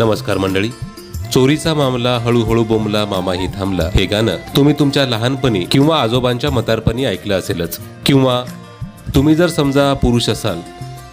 नमस्कार मंडळी. चोरीचा मामला हळूहळू बोंबला मामाही थांबला. हे गाणं तुम्ही तुमच्या लहानपणी किंवा आजोबांच्या मतारपणी ऐकलं असेलच. किंवा तुम्ही जर समजा पुरुष असाल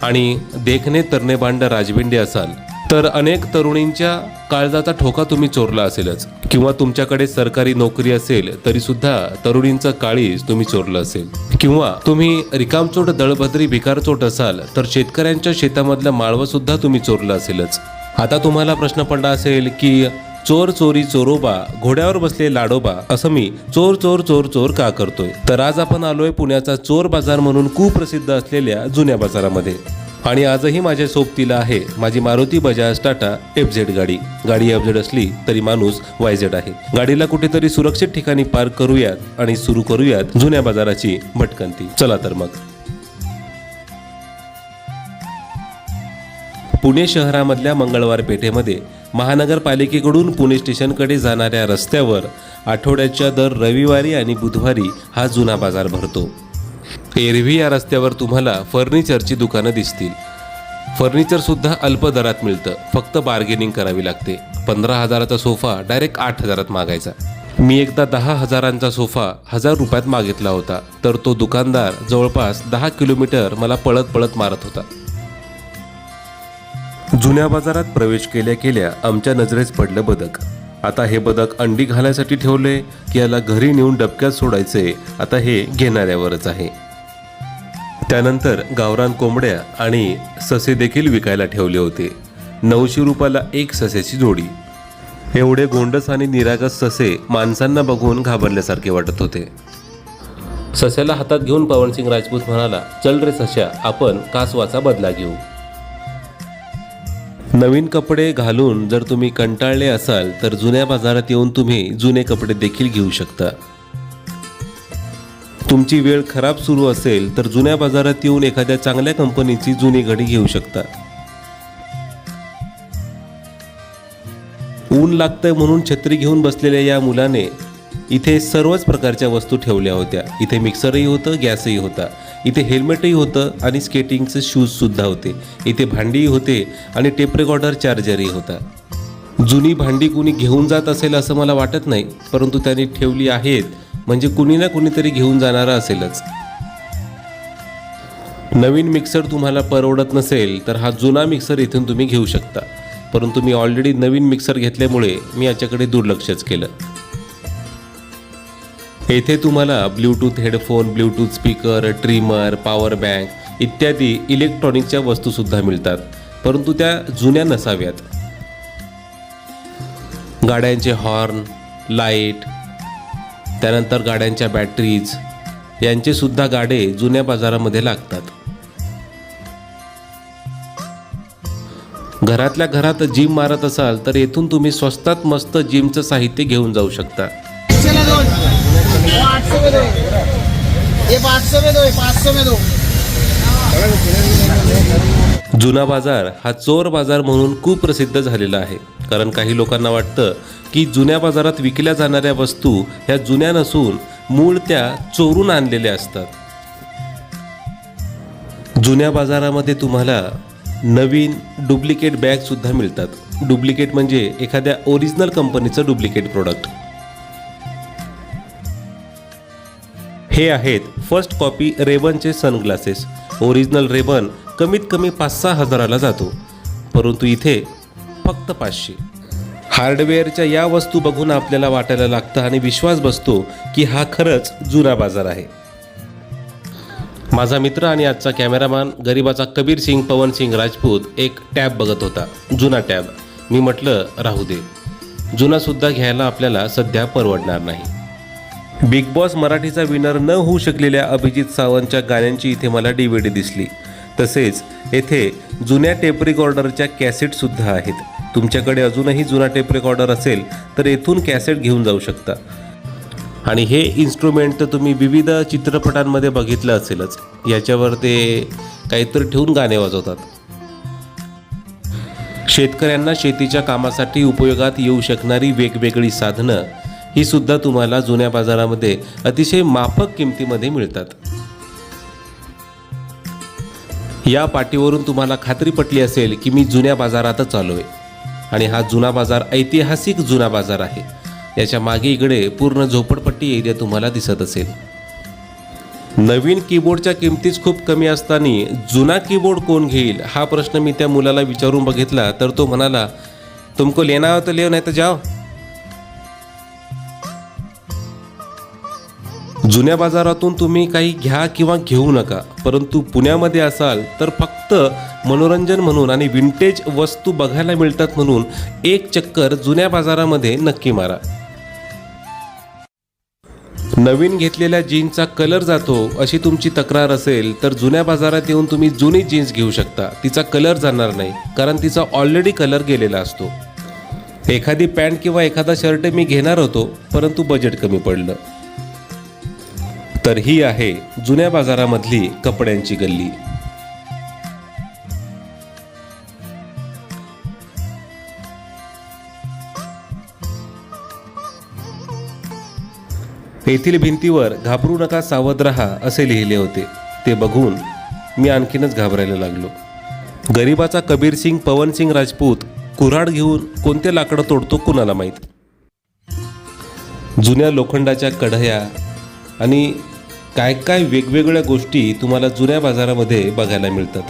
आणि देखणे तरणेबांड राजबिंडे असाल तर अनेक तरुणींच्या काळजाचा ठोका तुम्ही चोरला असेलच. किंवा तुमच्याकडे सरकारी नोकरी असेल तरी सुद्धा तरुणींचं काळीज तुम्ही चोरलं असेल. किंवा तुम्ही रिकामचोट दळभद्री भिकारचोट असाल तर शेतकऱ्यांच्या शेतामधलं माळवं सुद्धा तुम्ही चोरलं असेलच. आता तुम्हाला प्रश्न पडला असेल की चोर चोरी चोरोबा घोड्यावर बसले लाडोबा असं मी चोर चोर चोर चोर का करतोय? तर आज आपण आलोय पुण्याचा चोर बाजार म्हणून कुप्रसिद्ध असलेल्या जुन्या बाजारामध्ये. आणि आजही माझ्या सोबतीला आहे माझी मारुती बजाज टाटा एफ झेड गाडी. गाडी एफ झेड असली तरी माणूस वाय झेड आहे. गाडीला कुठेतरी सुरक्षित ठिकाणी पार्क करूयात आणि सुरू करूयात जुन्या बाजाराची भटकंती. चला तर मग. पुणे शहरामधल्या मंगळवार पेठेमध्ये महानगरपालिकेकडून पुणे स्टेशनकडे जाणाऱ्या रस्त्यावर आठवड्याच्या दर रविवारी आणि बुधवारी हा जुना बाजार भरतो. एरवी या रस्त्यावर तुम्हाला फर्निचरची दुकानं दिसतील. फर्निचरसुद्धा अल्प दरात मिळतं. फक्त बार्गेनिंग करावी लागते. पंधरा हजाराचा सोफा डायरेक्ट आठ हजारात मागायचा. मी एकदा दहा हजारांचा सोफा हजार रुपयात मागितला होता तर तो दुकानदार जवळपास दहा किलोमीटर मला पळत पळत मारत होता. जुन्या बाजारात प्रवेश केल्या केल्या आमच्या नजरेस पडलं बदक. आता हे बदक अंडी घालायसाठी ठेवले की याला घरी नेऊन डबक्यात सोडायचे आता हे घेणाऱ्यावरच आहे. त्यानंतर गावरान कोंबड्या आणि ससे देखील विकायला ठेवले होते. नऊशे रुपयाला एक ससेची जोडी. एवढे गोंडस आणि निरागस ससे माणसांना बघून घाबरल्यासारखे वाटत होते. सस्याला हातात घेऊन पवनसिंग राजपूत म्हणाला चल रे सश्या आपण कासवाचा बदला घेऊ. नवीन कपडे घालून जर तुम्ही कंटाळले असाल तर जुन्या बाजारात येऊन तुम्ही जुने कपडे देखील घेऊ शकता. तुमची वेळ खराब सुरू असेल तर जुन्या बाजारात येऊन एखाद्या चांगल्या कंपनीची जुनी घडी घेऊ शकता. ऊन लागतंय म्हणून छत्री घेऊन बसलेल्या या मुलाने इथे सर्वच प्रकारच्या वस्तू ठेवल्या होत्या. इथे मिक्सरही होतं गॅसही होता. इथे हेल्मेटही होतं आणि स्केटिंगचे शूजसुद्धा होते. इथे भांडीही होते आणि टेप रेकॉर्डर चार्जरही होता. जुनी भांडी कुणी घेऊन जात असेल असं मला वाटत नाही परंतु त्यांनी ठेवली आहेत. म्हणजे कुणी ना कुणीतरी घेऊन जाणारा असेलच. नवीन मिक्सर तुम्हाला परवडत नसेल तर हा जुना मिक्सर इथून तुम्ही घेऊ शकता. परंतु मी ऑलरेडी नवीन मिक्सर घेतल्यामुळे मी याच्याकडे दुर्लक्षच केलं. येथे तुम्हाला Bluetooth headphone Bluetooth speaker trimmer power bank इत्यादी इलेक्ट्रॉनिकच्या वस्तूसुद्धा मिळतात. परंतु त्या जुन्या नसाव्यात. गाड्यांचे हॉर्न लाइट त्यानंतर गाड्यांच्या बॅटरीज यांचेसुद्धा गाडे जुन्या बाजारामध्ये लागतात. घरातल्या घरात जिम मारत असाल तर येथून तुम्ही स्वस्तात मस्त जिमचं साहित्य घेऊन जाऊ शकता. में दो। ये पाँच सौ में दो ये पाँच सौ में दो। जुना बाजार हा चोर बाजार म्हणून खूप प्रसिद्ध झालेला आहे. कारण काही लोकांना वाटतं की जुन्या बाजारात विकल्या जाणाऱ्या वस्तू ह्या जुन्या नसून मूळ त्या चोरून आणलेल्या असतात. जुन्या बाजारामध्ये तुम्हाला नवीन डुप्लिकेट बॅगसुद्धा मिळतात. डुप्लिकेट म्हणजे एखाद्या ओरिजिनल कंपनीचं डुप्लिकेट प्रोडक्ट हे आहेत फर्स्ट कॉपी रेबनचे सनग्लासेस ओरिजिनल रेबन कमीत कमी पाच सहा हजाराला जातो. परंतु इथे फक्त पाचशे. हार्डवेअरच्या या वस्तू बघून आपल्याला वाटायला लागतं आणि विश्वास बसतो की हा खरंच जुना बाजार आहे. माझा मित्र आणि आजचा कॅमेरामॅन गरिबाचा कबीर सिंग पवन सिंग राजपूत एक टॅब बघत होता. जुना टॅब. मी म्हटलं राहू दे. जुनासुद्धा घ्यायला आपल्याला सध्या परवडणार नाही. बिग बॉस मराठीचा विनर न होऊ शकलेल्या अभिजित सावंतच्या गाण्यांची इथे मला डी व्ही डी दिसली. तसेच येथे जुन्या टेप रेकॉर्डरच्या कॅसेटसुद्धा आहेत. तुमच्याकडे अजूनही जुना टेप रेकॉर्डर असेल तर येथून कॅसेट घेऊन जाऊ शकता. आणि हे इन्स्ट्रुमेंट तर तुम्ही विविध चित्रपटांमध्ये बघितलं असेलच. याच्यावर ते काहीतरी ठेवून गाणे वाजवतात. शेतकऱ्यांना शेतीच्या कामासाठी उपयोगात येऊ शकणारी वेगवेगळी साधनं ही सुद्धा तुम्हाला जुन्या बाजारामध्ये अतिशय माफक किमतीमध्ये मिळतात. या पाटीवरून तुम्हाला खात्री पटली असेल की मी जुन्या बाजारातच आलो आहे आणि हा जुना बाजार ऐतिहासिक जुना बाजार आहे. याच्या मागे इकडे पूर्ण झोपडपट्टी एरिया तुम्हाला दिसत असेल. नवीन कीबोर्डच्या किमतीच खूप कमी असताना जुना कीबोर्ड कोण घेईल हा प्रश्न मी त्या मुलाला विचारून बघितला तर तो म्हणाला तुमको लेना हो तर लेव नाही तर जाओ. जुन्या बाजारातून तुम्ही काही घ्या किंवा घेऊ नका परंतु पुण्यामध्ये असाल तर फक्त मनोरंजन म्हणून आणि विंटेज वस्तू बघायला मिळतात म्हणून एक चक्कर जुन्या बाजारामध्ये नक्की मारा. नवीन घेतलेल्या जीन्सचा कलर जातो अशी तुमची तक्रार असेल तर जुन्या बाजारात येऊन तुम्ही जुनी जीन्स घेऊ शकता. तिचा कलर जाणार नाही कारण तिचा ऑलरेडी कलर गेलेला असतो. एखादी पॅन्ट किंवा एखादा शर्ट मी घेणार होतो परंतु बजेट कमी पडलं. तर ही आहे जुन्या बाजारामधली कपड्यांची गल्ली. येथील भिंतीवर घाबरू नका सावध रहा असे लिहिले होते. ते बघून मी आणखीनच घाबरायला लागलो. गरिबाचा कबीर सिंग पवन सिंग राजपूत कुऱ्हाड घेऊन कोणते लाकडं तोडतो कुणाला माहीत? जुन्या लोखंडाच्या कढया आणि काय काय वेगवेगळ्या गोष्टी तुम्हाला जुन्या बाजारामध्ये बघायला मिळतात?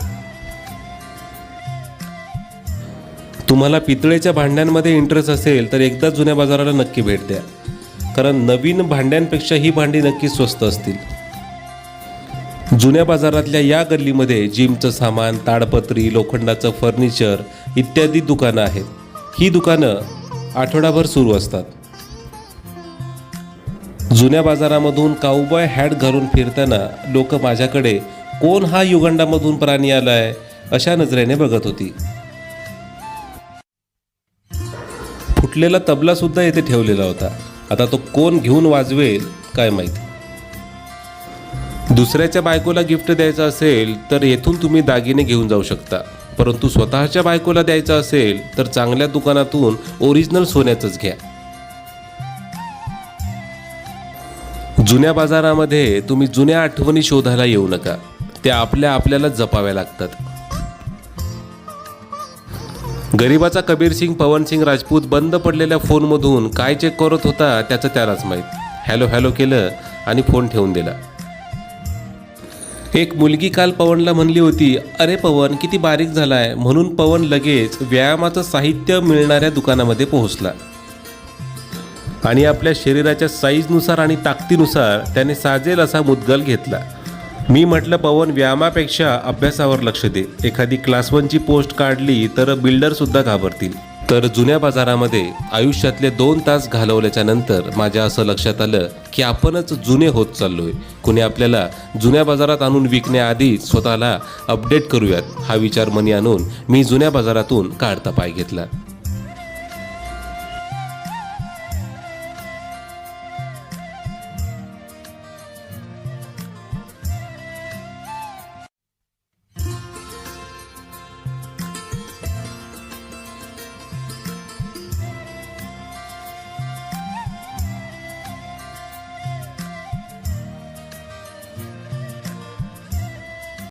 तुम्हाला पितळेच्या भांड्यांमध्ये इंटरेस्ट असेल तर एकदा जुन्या बाजाराला नक्की भेट द्या. कारण नवीन भांड्यांपेक्षा ही भांडी नक्की स्वस्त असतील. जुन्या बाजारातल्या या गल्लीमध्ये जिमचं सामान ताडपत्री लोखंडाचं फर्निचर इत्यादी दुकानं आहेत. ही दुकानं आठवडाभर सुरू असतात. जुन्या बाजारामधून काऊबॉय हॅट घालून फिरताना लोक माझ्याकडे कोण हा युगंडामधून प्राणी आलाय? अशा नजरेने बघत होती. फुटलेला तबला सुद्धा येथे ठेवलेला होता. आता तो कोण घेऊन वाजवेल काय माहिती. दुसऱ्याच्या बायकोला गिफ्ट द्यायचं असेल तर येथून तुम्ही दागिने घेऊन जाऊ शकता. परंतु स्वतःच्या बायकोला द्यायचं असेल तर चांगल्या दुकानातून ओरिजिनल सोन्याचंच घ्या. जुन्या बाजारामध्ये तुम्ही जुन्या आठवणी शोधायला येऊ नका. त्या आपल्या आपल्याला जपाव्या लागतात. गरिबाचा कबीर सिंग पवन सिंग राजपूत बंद पडलेल्या फोनमधून काय चेक करत होता त्याचं त्यालाच माहीत. हॅलो हॅलो केलं आणि फोन ठेवून दिला. एक मुलगी काल पवनला म्हणली होती अरे पवन किती बारीक झालाय. म्हणून पवन लगेच व्यायामाचं साहित्य मिळणाऱ्या दुकानामध्ये पोहोचला. आणि आपल्या शरीराच्या साईजनुसार आणि ताकदीनुसार त्याने साजेल असा मुद्गल घेतला. मी म्हटलं पवन व्यायामापेक्षा अभ्यासावर लक्ष दे. एखादी क्लास वनची पोस्ट काढली तर बिल्डरसुद्धा घाबरतील. तर जुन्या बाजारामध्ये आयुष्यातले दोन तास घालवल्याच्या नंतर माझ्या असं लक्षात आलं की आपणच जुने होत चाललोय. कुणी आपल्याला जुन्या बाजारात आणून विकण्याआधीच स्वतःला अपडेट करूयात हा विचार मनी आणून मी जुन्या बाजारातून काढता पाय घेतला.